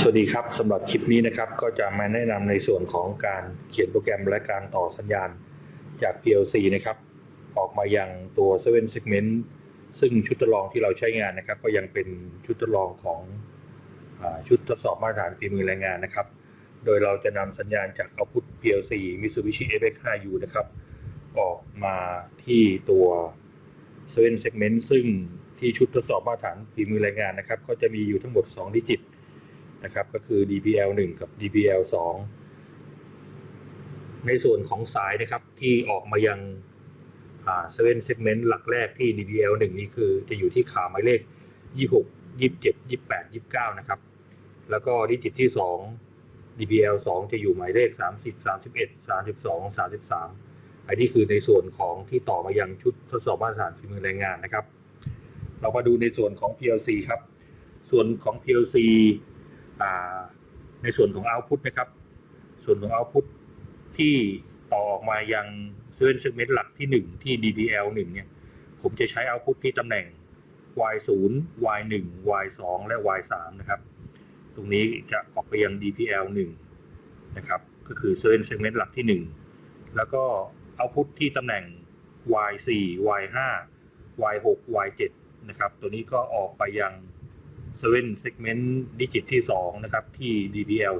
สวัสดีครับสำหรับคลิปนี้นะครับก็จะมาแนะนำในส่วนของการเขียนโปรแกรมและการต่อสัญญาณจาก PLC นะครับ ออกมายังตัว 7 segment ซึ่งชุดทดลองที่เราใช้งานนะครับ ก็ยังเป็นชุดทดลองของอชุดทดสอบมาตรฐานฝีมือแรงงานนะครับ โดยเราจะนำสัญญาณจาก output PLC Mitsubishi FX5U นะครับ ออกมาที่ตัว 7 segment ซึ่งที่ชุดทดสอบมาตรฐานฝีมือแรงงานนะครับ ก็จะมีอยู่ทั้งหมด 2 ดิจิต นะครับ ก็คือ DPL 1 กับ DPL 2 ในส่วนของสายนะครับที่ออกมายังอ่า7 segment หลักแรกที่ DPL 1 นี่คือจะอยู่ที่ขาหมายเลข 26 27 28 29 นะครับ แล้วก็ดิจิตที่ 2 DPL 2 จะอยู่หมายเลข 30 31 32 33 อันนี้คือในส่วนของที่ต่อมายังชุดทดสอบมาตรฐานฝีมือแรงงานนะครับ เรามาดูในส่วนของ PLC ครับ ส่วนของ PLC ในส่วนของ output นะครับ ส่วนของ output ที่ต่อออกมายังเส้น segment หลักที่ 1 ที่ DPL 1เนี่ย ผมจะใช้ output ที่ตำแหน่ง Y 0 Y 1 Y 2และ Y 3นะครับ ตรงนี้จะออกไปยัง DPL 1นะครับ ก็คือเส้น segment หลักที่ 1 แล้วก็ output ที่ตำแหน่ง Y 4 Y 5 Y 6 Y 7นะครับ ตัวนี้ก็ออกไปยัง 7 segment ดิจิตที่ 2 นะครับ ที่ DPL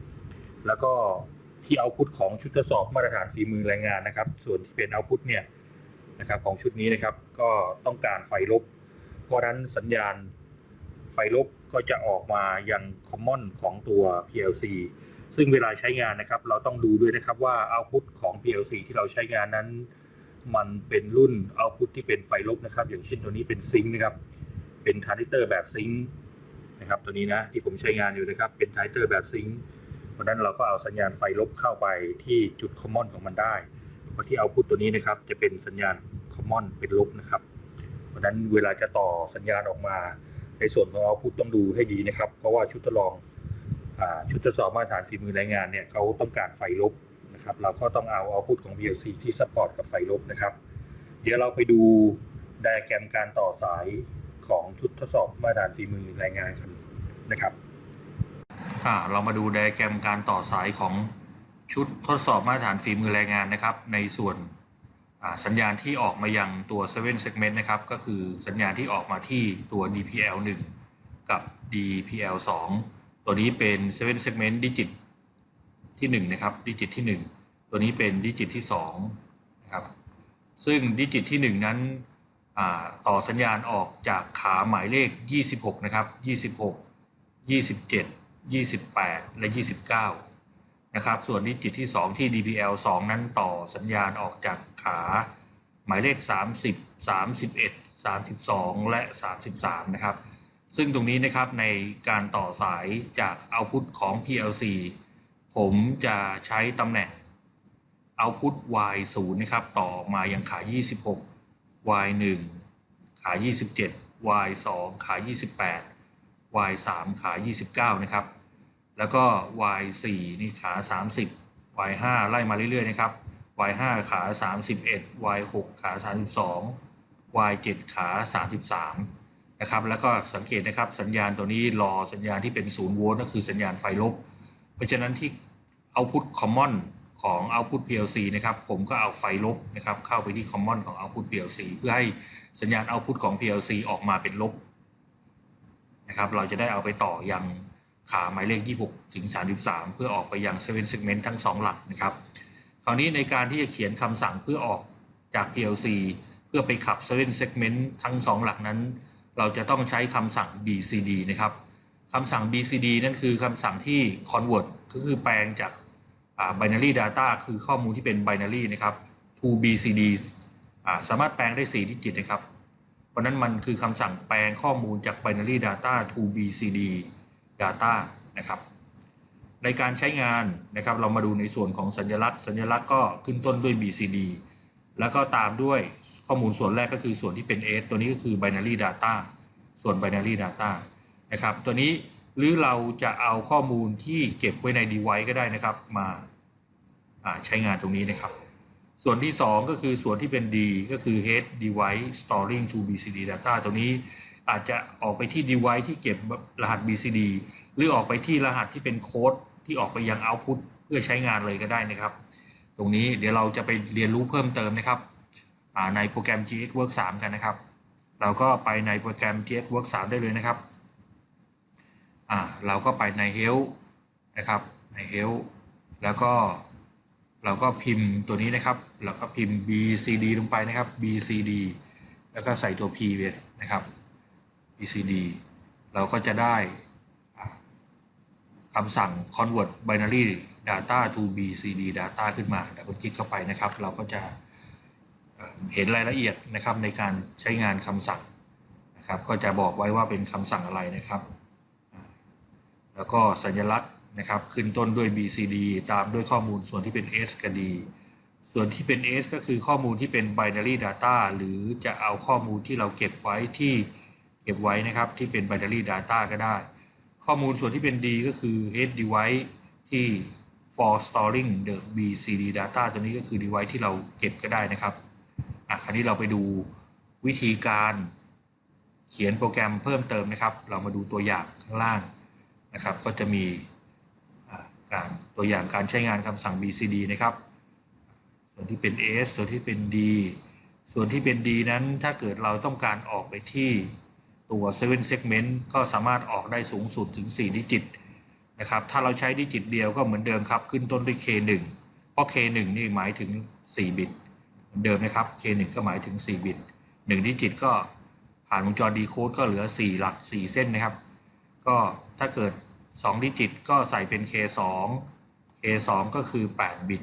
2 แล้วก็ที่เอาพุทของชุดทดสอบมาตรฐานฝีมือแรงงานนะครับ ส่วนที่เป็นเอาพุทเนี่ยนะครับของชุดนี้นะครับ ก็ต้องการไฟลบ เพราะนั้นสัญญาณไฟลบก็จะออกมายัง common ของตัว PLC ซึ่งเวลาใช้งานนะครับ เราต้องดูด้วยนะครับว่า output ของ PLC ที่เราใช้งานนั้น มันเป็นรุ่น output ที่เป็นไฟลบนะครับ อย่างเช่นตัวนี้เป็นซิงค์นะครับ เป็นทรานซิเตอร์แบบซิงค์นะครับ ตัวนี้นะที่ผมใช้งานอยู่นะครับ เป็นทรานซิเตอร์แบบซิงค์เพราะนั้นเราก็เอาสัญญาณไฟลบเข้าไปที่จุดคอมมอนของมันได้เพราะที่เอาพุตตัวนี้นะครับ จะเป็นสัญญาณคอมมอนเป็นลบนะครับ เพราะนั้นเวลาจะต่อสัญญาณออกมา ในส่วนของเอาพุตต้องดูให้ดีนะครับ เพราะว่าชุดทดลองอชุดทดสอบมาตรฐานฝีมือแรงงานเนี่ยเขาต้องการไฟลบนะครับ เราก็ต้องเอาเอาพุตของ PLC ที่ซัพพอร์ตกับไฟลบนะครับ เดี๋ยวเราไปดูไดอะแกรมการต่อสาย ของชุดทดสอบมาตรฐานฝีมือแรงงานนะครับอ่าเรามาดูไดอะแกรมการต่อสายของชุดทดสอบมาตรฐานฝีมือแรงงานนะครับ ในส่วนสัญญาณที่ออกมายังตัว 7 segment นะครับ ก็คือสัญญาณที่ออกมาที่ตัว DPL 1 กับ DPL 2 ตัวนี้เป็น 7 segment ดิจิตที่1นะครับดิจิตที่ 1 ตัวนี้เป็นดิจิตที่2นะครับซึ่งดิจิตที่ 1 นั้น ต่อสัญญาณออกจากขาหมายเลข 26 นะครับ 26 27 28 และ 29 นะครับ ส่วนดิจิตที่ 2 ที่ DPL 2 นั้นต่อสัญญาณออกจากขาหมายเลข 30 31 32 และ 33 นะครับ ซึ่งตรงนี้นะครับในการต่อสายจาก Output ของ PLC ผมจะใช้ตำแหน่ง Output Y 0นะครับ ต่อออกมายังขา 26 Y 1ขาย27 Y 2ขาย28 Y 3ขาย29 นะครับ แล้วก็ Y 4นี่ขา 30 Y 5ไล่มาเรื่อยๆ นะครับ Y 5ขา 31 Y 6ขา 32 Y 7ขา 33 นะครับ แล้วก็สังเกตนะครับสัญญาณตัวนี้รอสัญญาณที่เป็น0โวลต์ก็คือสัญญาณไฟลบ เพราะฉะนั้นที่ Output Common ของ Output PLC นะครับ ผมก็เอาไฟลบนะครับเข้าไปที่ Common ของ Output PLC เพื่อให้สัญญาณ Output ของ PLC ออกมาเป็นลบนะครับ เราจะได้เอาไปต่อยังขาหมายเลข 26 ถึง 33 เพื่อออกไปยัง 7 segment ทั้ง 2 หลักนะครับ คราวนี้ในการที่จะเขียนคำสั่งเพื่อออกจาก PLC เพื่อไปขับ 7 segment ทั้ง 2 หลักนั้น เราจะต้องใช้คำสั่ง BCD นะครับคำสั่ง BCD นั่นคือคำสั่งที่ convert ก็คือแปลงจาก binary data คือข้อมูลที่เป็น binary นะครับ to BCD สามารถแปลงได้ 4 ดิจิตนะครับ เพราะนั้นมันคือคำสั่งแปลงข้อมูลจาก binary data to BCD data นะครับ ในการใช้งานนะครับ เรามาดูในส่วนของสัญลักษณ์ สัญลักษณ์ก็ขึ้นต้นด้วย BCD แล้วก็ตามด้วยข้อมูลส่วนแรกก็คือส่วนที่เป็น S ตัวนี้ก็คือ binary data ส่วน binary data นะครับ ตัวนี้หรือเราจะเอาข้อมูลที่เก็บไว้ใน device ก็ได้นะครับมา ใช้งานตรงนี้นะครับ ส่วนที่ 2 ก็คือส่วนที่เป็น D ก็คือ head device storing to BCD data ตัวนี้อาจจะออกไปที่ device ที่เก็บรหัส BCD หรือออกไปที่รหัสที่เป็นโค้ดที่ออกไปยัง output เพื่อใช้งานเลยก็ได้นะครับ ตรงนี้เดี๋ยวเราจะไปเรียนรู้เพิ่มเติมนะครับในโปรแกรม GX Work 3 กันนะครับ เราก็ไปในโปรแกรม GX Work 3 ได้เลยนะครับเราก็ไปใน Help นะครับใน Help แล้วก็ เราก็พิมพ์ตัวนี้นะครับแล้วก็พิมพ์ bcd ลงไปนะครับ bcd แล้วก็ใส่ตัว p ไปนะครับ bcd เราก็จะได้คำสั่ง convert binary data to bcd data ขึ้นมาแต่คุณคลิกเข้าไปนะครับ เราก็จะเอ่อเห็นรายละเอียดนะครับในการใช้งานคำสั่งนะครับ ก็จะบอกไว้ว่าเป็นคำสั่งอะไรนะครับ แล้วก็สัญลักษณ์ นะครับขึ้นต้นด้วย BCD ตามด้วยข้อมูลส่วนที่เป็น S กับ D ส่วนที่เป็น S ก็คือข้อมูลที่เป็น binary data หรือจะเอาข้อมูลที่เราเก็บไว้ที่เก็บไว้นะครับที่เป็น binary data ก็ได้ ข้อมูลส่วนที่เป็น D ก็คือ head device ที่ for storing the BCD data ตัวนี้ก็คือ device ที่เราเก็บก็ได้นะครับอะคราวนี้เราไปดูวิธีการเขียนโปรแกรมเพิ่มเติมนะครับ เรามาดูตัวอย่างข้างล่างนะครับ ก็จะมี การตัวอย่างการใช้งานคำสั่ง BCD นะครับ ส่วนที่เป็น S ส่วนที่เป็น D ส่วนที่เป็น D นั้นถ้าเกิดเราต้องการออกไปที่ตัว 7 segment ก็สามารถออกได้สูงสุดถึง 4 ดิจิตนะครับ ถ้าเราใช้ดิจิตเดียวก็เหมือนเดิมครับ ขึ้นต้นด้วย K1 เพราะ K1 นี่หมายถึง 4 บิต เหมือนเดิมนะครับ K1 ก็หมายถึง 4 บิต 1 ดิจิตก็ผ่านวงจร decode ก็เหลือ 4 หลัก 4 เส้นนะครับ ก็ถ้าเกิด 2ดิจิตก็ใส่เป็น K2 K2 ก็คือ 8 บิต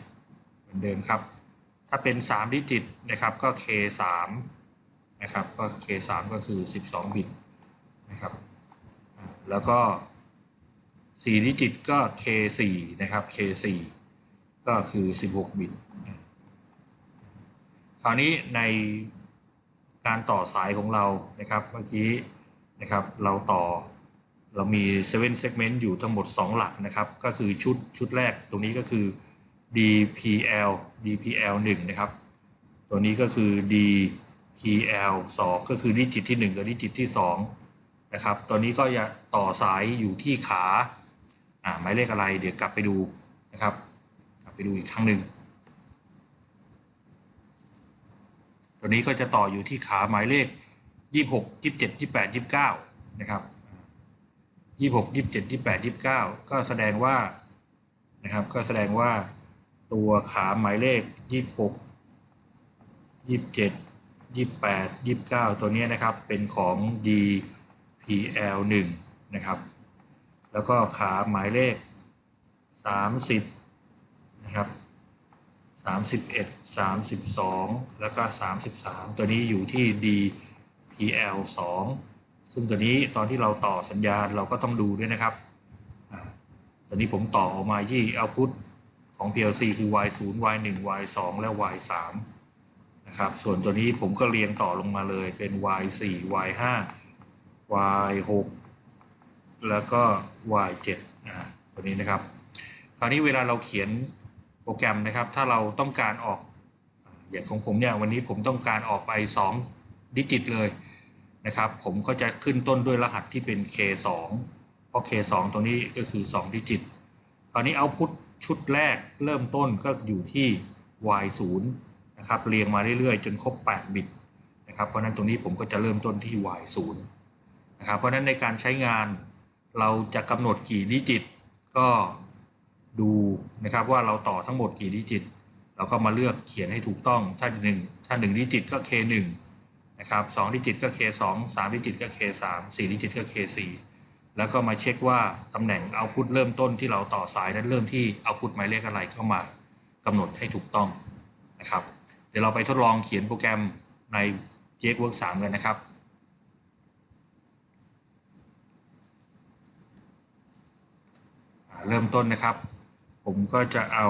เหมือนเดิมครับ ถ้าเป็น 3 ดิจิตนะครับก็ K3 นะครับก็ K3 ก็คือ 12 บิตนะครับแล้วก็ 4 ดิจิตก็ K4 นะครับ K4 ก็คือ 16 บิต คราวนี้ในการต่อสายของเรานะครับเมื่อกี้นะครับเราต่อ เรามี 7 segment อยู่ทั้งหมด 2 หลักนะครับ ก็คือชุดชุดแรกตรงนี้ก็คือ DPL DPL 1นะครับ ตัวนี้ก็คือ DPL 2 ก็คือดิจิตที่ 1 กับดิจิตที่ 2 นะครับ ตัวนี้ก็จะต่อสายอยู่ที่ขาอ่าหมายเลขอะไรเดี๋ยวกลับไปดูนะครับ กลับไปดูอีกครั้งหนึ่งตัวนี้ก็จะต่ออยู่ที่ขาหมายเลข 26 27 28 29 นะครับ ยี่หกยี่เจ็ดยี่แปดยี่เก้าก็แสดงว่านะครับ ก็แสดงว่าตัวขาหมายเลขยี่หกยี่เจ็ดยี่แปดยี่เก้าตัวนี้นะครับเป็นของ DPL หนึ่งนะครับ แล้วก็ขาหมายเลขสามสิบนะครับสามสิบเอ็ดสามสิบสองแล้วก็สามสิบสามตัวนี้อยู่ที่ DPL สอง ซึ่งตัวนี้ตอนที่เราต่อสัญญาณเราก็ต้องดูด้วยนะครับอตอนนี้ผมต่อออกมาที่ output ของ PLC คือ Y0 Y1 Y2 และ Y3 นะครับส่วนตัวนี้ผมก็เรียงต่อลงมาเลยเป็น Y4 Y5 Y6 แล้วก็ Y7 อ่าตัวนี้นะครับ คราวนี้เวลาเราเขียนโปรแกรมนะครับ ถ้าเราต้องการออกอ่าอย่างของผมเนี่ยวันนี้ผมต้องการออกไป 2 ดิจิตเลย นะครับ ผมก็จะขึ้นต้นด้วยรหัสที่เป็น K2 เพราะ K2 ตัวนี้ก็คือ 2 ดิจิตคราวนี้เอาพุทชุดแรกเริ่มต้นก็อยู่ที่ Y0 นะครับเรียงมาเรื่อยๆ จนครบ 8 บิตนะครับเพราะนั้นตรงนี้ผมก็จะเริ่มต้นที่ Y0 นะครับเพราะฉะนั้นในการใช้งานเราจะกำหนดกี่ดิจิต ก็ดูนะครับว่าเราต่อทั้งหมดกี่ดิจิต เราก็มาเลือกเขียนให้ถูกต้องถ้า1ถ้า 1 ดิจิตก็ K1 นะครับสองดิจิตก็ K2 สามดิจิตก็ K3 สี่ดิจิตก็ K4 แล้วก็มาเช็คว่าตำแหน่งเอาพุทเริ่มต้นที่เราต่อสายนั้นเริ่มที่เอาพุทหมายเลขอะไรเข้ามากำหนดให้ถูกต้องนะครับ เดี๋ยวเราไปทดลองเขียนโปรแกรมใน JXWorks 3กันนะครับเริ่มต้นนะครับ ผมก็จะเอา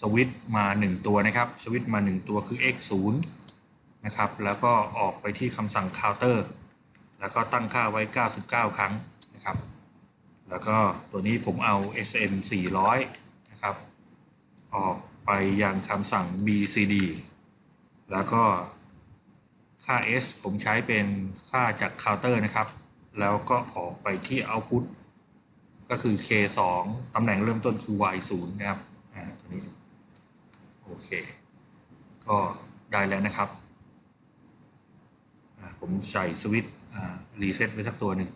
สวิตช์มา 1 ตัวนะครับ สวิตช์มา 1 ตัวคือ x 0 นะครับ แล้วก็ออกไปที่คำสั่ง counter แล้วก็ตั้งค่าไว้ 99 ครั้งนะครับ แล้วก็ตัวนี้ผมเอา sm 400นะครับ ออกไปยังคำสั่ง bcd แล้วก็ค่า s ผมใช้เป็นค่าจาก counter นะครับ แล้วก็ออกไปที่ output ก็คือ K 2ตำแหน่งเริ่มต้นคือ Y 0นะครับ อ่า ตัวนี้ โอเค ก็ได้แล้วนะครับ ใส่สวิตช์รีเซ็ตไว้สักตัวหนึ่ง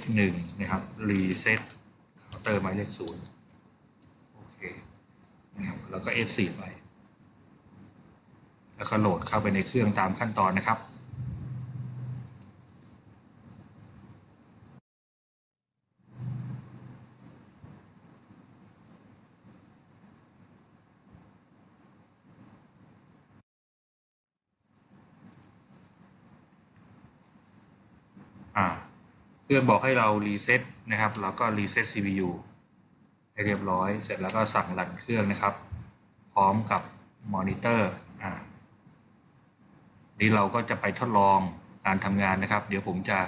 x 1นะครับรีเซ็ตเคาน์เตอร์หมายเลขศูนย์โอเคนะครับแล้วก็ f 4ไป แล้วก็โหลดเข้าไปในเครื่องตามขั้นตอนนะครับ อ่าเครื่องบอกให้เรารีเซ็ตนะครับแล้วก็รีเซ็ต CPU ให้เรียบร้อย เสร็จแล้วก็สั่งรันเครื่องนะครับ พร้อมกับมอนิเตอร์อ่านี่เราก็จะไปทดลองการทำงานนะครับ เดี๋ยวผมจะ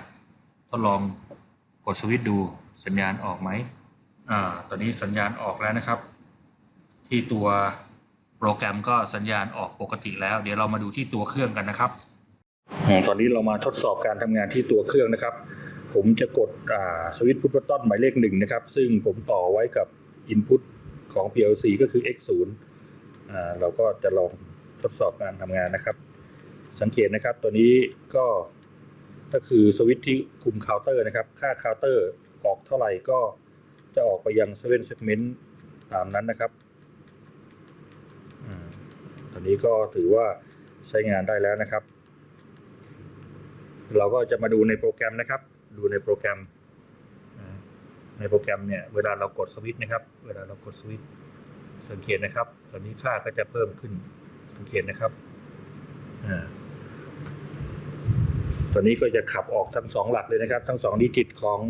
ทดลองกดสวิตช์ดูสัญญาณออกไหมอ่าตอนนี้สัญญาณออกแล้วนะครับ ที่ตัวโปรแกรมก็สัญญาณออกปกติแล้ว เดี๋ยวเรามาดูที่ตัวเครื่องกันนะครับ ตอนนี้เรามาทดสอบการทำงานที่ตัวเครื่องนะครับ ผมจะกดสวิตช์พุทบตอนหมายเลขหนึ่งนะครับ ซึ่งผมต่อไว้กับ Input ของ PLC ก็คือ X0 อเราก็จะลองทดสอบการทำงานนะครับ สังเกตนะครับตัวนี้ก็ก็คือสวิตช์ที่คุมเคาน์เตอร์นะครับ ค่าเคาน์เตอร์ออกเท่าไหร่ก็จะออกไปยัง7 segment ตามนั้นนะครับอตอนนี้ก็ถือว่าใช้งานได้แล้วนะครับ เราก็จะมาดูในโปรแกรมนะครับ ดูในโปรแกรม ในโปรแกรมเนี่ยเวลาเรากดสวิตช์นะครับ เวลาเรากดสวิตช์สังเกตนะครับ ตอนนี้ค่าก็จะเพิ่มขึ้นสังเกตนะครับอ่าตอนนี้ก็จะขับออกทั้งสองหลักเลยนะครับ ทั้งสองดิจิตของ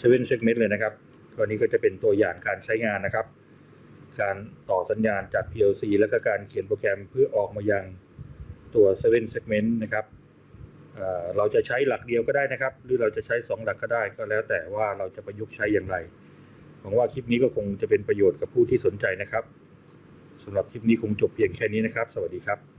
7 segment เมนต์เลยนะครับตัวนี้ก็จะเป็นตัวอย่างการใช้งานนะครับ การต่อสัญญาณจาก PLC แล้วก็การเขียนโปรแกรมเพื่อออกมายังตัว7 segment นต์นะครับ เราจะใช้หลักเดียวก็ได้นะครับ หรือเราจะใช้ 2 หลักก็ได้ ก็แล้วแต่ว่าเราจะประยุกต์ใช้อย่างไรหวังว่าคลิปนี้ก็คงจะเป็นประโยชน์กับผู้ที่สนใจนะครับสำหรับคลิปนี้คงจบเพียงแค่นี้นะครับ สวัสดีครับ